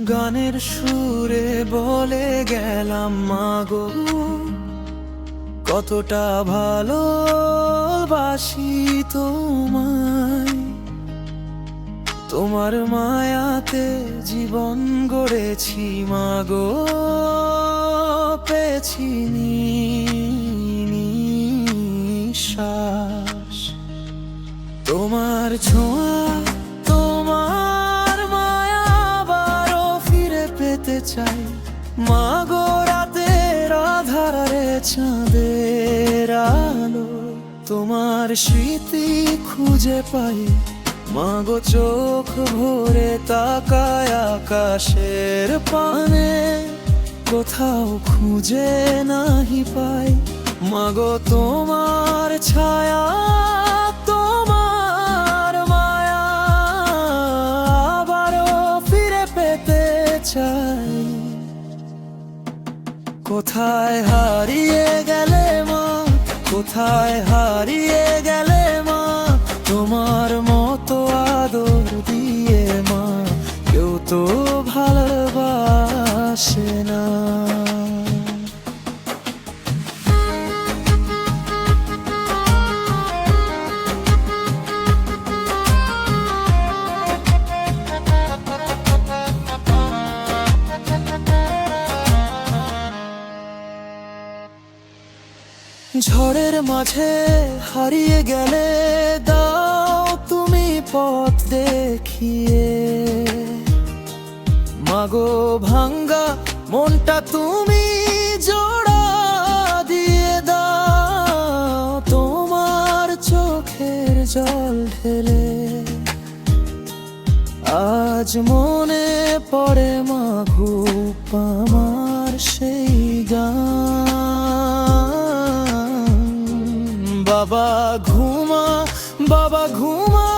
গানের সুরে বলে গেলাম, মাগো, কতটা ভালোবাসি তোমায়। তোমার মায়াতে জীবন গড়েছি, মাগো, পেয়েছি নিঃশ্বাস। তোমার ছোঁয়া চাই। মাগো রাতের আধারে চাঁদের আলো, তোমার স্মৃতি খুঁজে পাই। মাগো চোখ ভরে তাকায় আকাশের পানে, কোথাও খুঁজে নাহি পাই। মাগো তোমার ছায়া কোথায় হারিয়ে গেলে মা? কোথায় হারিয়ে গেলে মা? তোমার মতো আদর দিয়ে মা। কেউ তো ভালোবাসে ঝড়ের মাঝে হারিয়ে গেলে দাও তুমি পথ দেখিয়ে। মাগো ভাঙ্গা মনটা তুমি জোড়া দিয়ে দাও তোমার চোখের জল ঢেলে। আজ মনে পড়ে মাঘু আমার সেই গান। বাবা ঘুমা বাবা ঘুমা,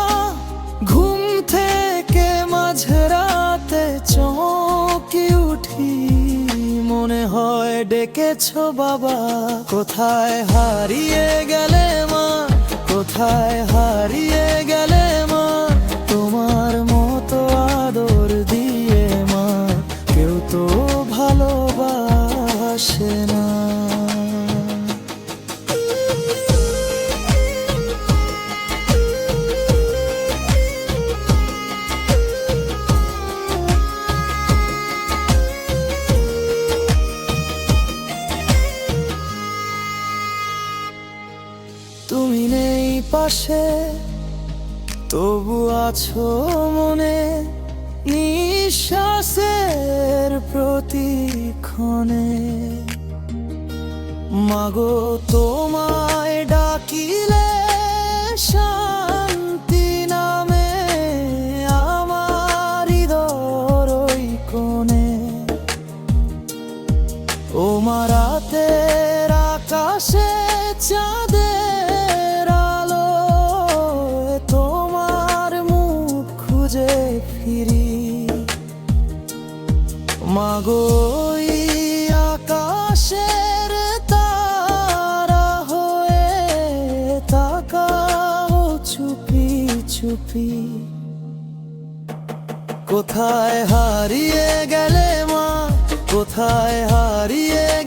ঘুম থেকে মাঝরাতে চৌকি উঠি। মনে হয় ডেকেছ বাবা, কোথায় হারিয়ে গেলে মা, কোথায় হারিয়ে গেলে মা, তোমার মতো আদর দিয়ে মা, কেউ তো ভালোবাসে না। তুমি নেই পাশে তবু আছো মনে নিঃশ্বাসের প্রতিক্ষণে। মাগো তোমায় ডাকিলে শান্তি মাগো আকাশের তারা হয়ে তাকাও চুপি চুপি। কোথায় হারিয়ে গেলে মা? কোথায় হারিয়ে